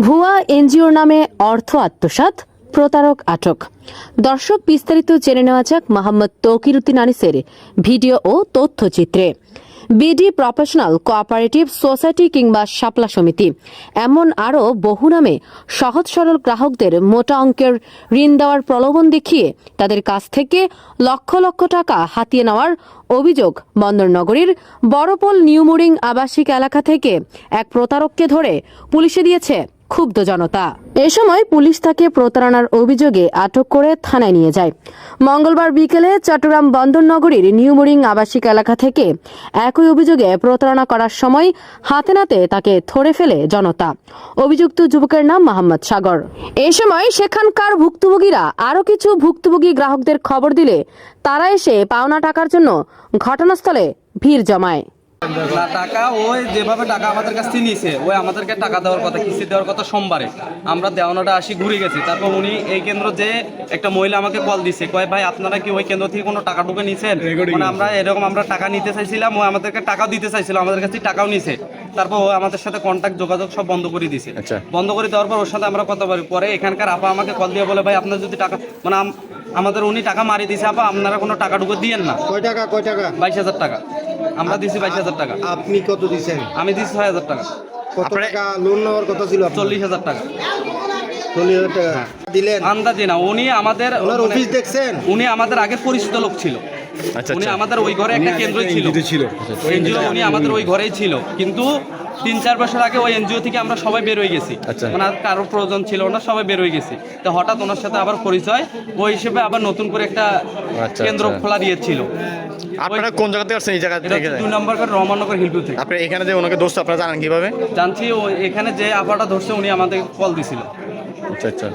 ভুয়া এনজিওর নামে অর্থ আত্মসাৎ, প্রতারক আটক। দর্শক, বিস্তারিত জেনে নেওয়া যাক মোহাম্মদ তৌকিরুদ্দিন আনিসের ভিডিও ও তথ্যচিত্রে। বিডি প্রফেশনাল কোঅপারেটিভ সোসাইটি কিংবা শাপলা সমিতি, এমন আরও বহু নামে সহজ সরল গ্রাহকদের মোটা অঙ্কের ঋণ দেওয়ার প্রলোভন দেখিয়ে তাদের কাছ থেকে লক্ষ লক্ষ টাকা হাতিয়ে নেওয়ার অভিযোগ বন্দরনগরীর বড়পোল নিউমোরিং আবাসিক এলাকা থেকে এক প্রতারককে ধরে পুলিশে দিয়েছে। ক্ষুব্ধ জনতা। এ সময় পুলিশ তাকে প্রতারণার অভিযোগে আটক করে থানায় নিয়ে যায়। মঙ্গলবার বিকেলে চট্টগ্রাম বন্দরনগরীর নিউমোরিং আবাসিক এলাকা থেকে একই অভিযোগে প্রতারণা করার সময় হাতে নাতে তাকে ধরে ফেলে জনতা। অভিযুক্ত যুবকের নাম মোহাম্মদ সাগর। এ সময় সেখানকার ভুক্তভোগীরা আরও কিছু ভুক্তভোগী গ্রাহকদের খবর দিলে তারা এসে পাওনা টাকার জন্য ঘটনাস্থলে ভিড় জমায়। না টাকা ওই যেভাবে টাকা আমাদের কাছ থেকে নিয়েছে ওই আমাদেরকে টাকা দেওয়ার কথা কিস্তি দেওয়ার কথা সোমবারে। আমরা দেওয়ানোটা আসি ঘুরে গেছি। তারপর উনি এই কেন্দ্র যে একটা মহিলা আমাকে কল দিছে কয় ভাই আপনারা কি ওই কেন্দ্র থেকে কোনো টাকা টুকে নিছেন? মানে আমরা এরকম আমরা টাকা নিতে চাইছিলাম ও আমাদেরকে টাকাও দিতে চাইছিল আমাদের কাছ থেকে টাকাও নিছে। তারপর ও আমাদের সাথে কন্ট্যাক্ট যোগাযোগ সব বন্ধ করে দিছে। আচ্ছা। বন্ধ করে দেওয়ার পর ওর সাথে আমরা কথা বলি। পরে এখানকার আপা আমাকে কল দিয়ে বলে ভাই আপনার যদি টাকা মানে আমাদের উনি টাকা মারি দিছে আপা আপনারা কোনো টাকা টুকু দিয়েন না। কয় টাকা কয় টাকা? বাইশ হাজার টাকা। আমরা দিছি বাইশ হাজার টাকা। আপনি কত দিছেন? আমি দিছি ছয় হাজার টাকা। কত টাকা লোন নেওয়ার কথা ছিল? চল্লিশ হাজার টাকা। চল্লিশ হাজার টাকা দিলেন? আন্দাজে না উনি আমাদের ওনার মানে- অফিস দেখছেন? উনি আমাদের আগে পরিচিত লোক ছিল। আচ্ছা উনি আচ্ছা। আমাদের ওই ঘরে একটা কেন্দ্র ছিল। ছিল উনি আমাদের ওই ঘরেই ছিল। কিন্তু তিন চার বছর আগে ওই এনজিও থেকে আমরা সবাই বের হয়ে গেছি। আচ্ছা। মানে আর কারোর প্রয়োজন ছিল না সবাই বের হয়ে গেছি। তো হঠাৎ ওনার সাথে আবার পরিচয় ওই হিসেবে আবার নতুন করে একটা আচ্ছা, কেন্দ্র আচ্ছা। খোলা দিয়েছিল আপনারা কোন জায়গা থেকে আসছেন এই জায়গা থেকে? দুই নম্বর করে রহমাননগর হিলভিউ থেকে। আপনি এখানে যে ওনাকে দোস্ত আপনারা জানেন কীভাবে? জানছি ও এখানে যে আপাটা ধরছে উনি আমাদের কল দিছিল। আচ্ছা আচ্ছা।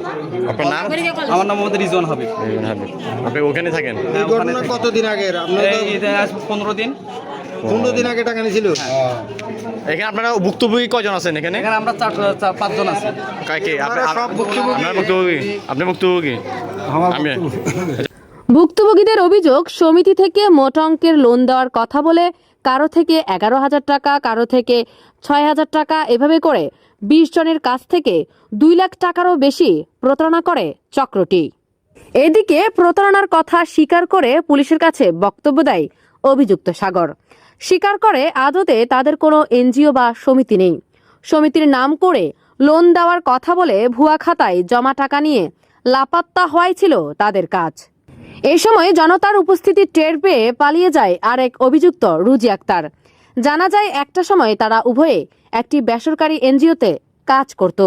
আপনার নাম? আমার নাম মোহাম্মদ রিজওয়ান হাবিব। রিজন হাবিব। আপনি ওখানে থাকেন? এই হ্যাঁ, ঘটনা কতদিন আগের আপনার তো এই ঈদে আজ পনেরো দিন। পনেরো দিন আগে টাকা নিয়েছিল এখানে আপনারা ভুক্তভোগী কজন আছেন এখানে? এখানে আমরা চার চার- পাঁচজন আছি। কাকে আপনি সব ভুক্তভোগী? আপনার ভুক্তভোগী? আপনি ভুক্তভোগী? আমি ভুক্তভোগীদের অভিযোগ সমিতি থেকে মোট অঙ্কের লোন দেওয়ার কথা বলে কারও থেকে এগারো হাজার টাকা কারও থেকে ছয় হাজার টাকা এভাবে করে বিশ জনের কাছ থেকে দুই লাখ টাকারও বেশি প্রতারণা করে চক্রটি। এদিকে প্রতারণার কথা স্বীকার করে পুলিশের কাছে বক্তব্য দেয় অভিযুক্ত সাগর। স্বীকার করে আদতে তাদের কোনো এনজিও বা সমিতি নেই। সমিতির নাম করে লোন দেওয়ার কথা বলে ভুয়া খাতায় জমা টাকা নিয়ে লাপাত্তা হওয়াই ছিল তাদের কাজ। এই সময় জনতার উপস্থিতি টের পেয়ে পালিয়ে যায় আরেক অভিযুক্ত রুজি আক্তার। জানা যায় একটা সময় তারা উভয়ে একটি বেসরকারি এনজিওতে কাজ করত।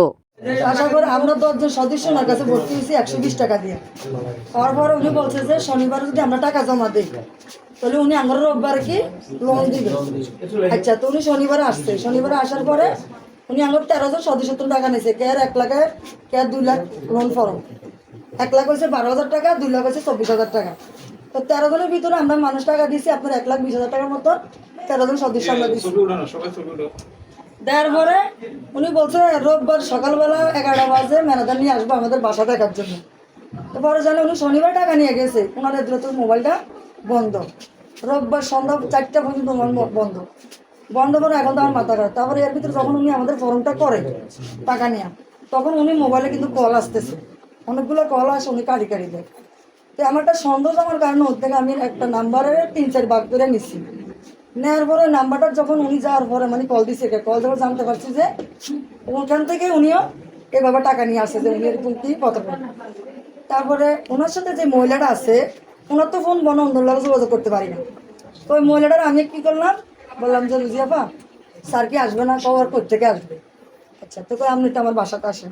আশা করি আমরা সদস্য, ওনার কাছে ভর্তি হয়েছি একশো বিশ টাকা দিয়ে। হওয়ার পরে উনি বলছে যে শনিবার যদি আমরা টাকা জমা দিই। তাহলে উনি আমার রোববার কি? লোন দিবে। আচ্ছা তো উনি শনিবারে আসছে। শনিবারে আসার পরে উনি আমার তেরো জন সদস্য টাকা নিয়েছে কে আর এক লাখে কে আর দুই লাখ লোন ফরম? এক লাখ হয়েছে বারো হাজার টাকা দুই লাখ হচ্ছে চব্বিশ হাজার টাকা। তো তেরো জনের ভিতরে আমরা মানুষ টাকা দিয়েছি আপনার এক লাখ বিশ হাজার টাকার মতো। তেরো জন সদস্য আমরা দিচ্ছি দেওয়ার পরে উনি বলছে রোববার সকালবেলা এগারোটা বাজে ম্যানেজার নিয়ে আসব আমাদের বাসা দেখার জন্য। তো পরে জানে উনি শনিবার টাকা নিয়ে গেছে। ওনার এদিকে তো মোবাইলটা বন্ধ। রোববার সন্ধ্যা চারটা পর্যন্ত বন্ধ বন্ধ। করে এখন তো আমার মাথা খারাপ। তারপরে এর ভিতরে যখন উনি আমাদের ফর্মটা করে, টাকা নিয়ে, তখন উনি মোবাইলে কিন্তু কল আসতেছে। অনেকগুলো কল আসে, উনি কারি কারি দেয়। তো আমার একটা সন্দেহ আমার কারণে ওর থেকে আমি একটা নাম্বারে তিন চার ভাগ করে নিচ্ছি নেওয়ার পরে নাম্বারটা যখন উনি যাওয়ার পরে মানে কল দিছে কল যখন জানতে পারছি যে ওখান থেকে উনিও এভাবে টাকা নিয়ে আসছে যে উনি এরকম কি কত তারপরে ওনার সাথে যে মহিলাটা আছে ওনার তো ফোন বন্ধ অন্য যোগাযোগ করতে পারি না। তো ওই মহিলাটার আমি কি করলাম, বললাম যে রুজিয়াপা স্যার কি আসবে না? কবার থেকে আসবে? আচ্ছা তো আপনি তো আমার বাসাতে আসেন।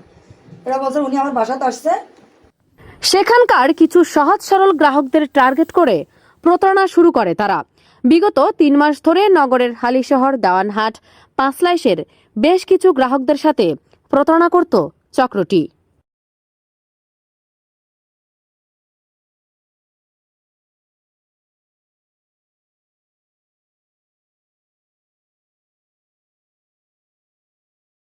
এরা বলছে, উনি আমার বাসাতে আসছে। সেখানকার কিছু সহজ সরল গ্রাহকদের টার্গেট করে প্রতারণা শুরু করে তারা। বিগত তিন মাস ধরে নগরের হালিশহর, দেওয়ানহাট, পাঁচলাইশের বেশ কিছু গ্রাহকদের সাথে প্রতারণা করত চক্রটি।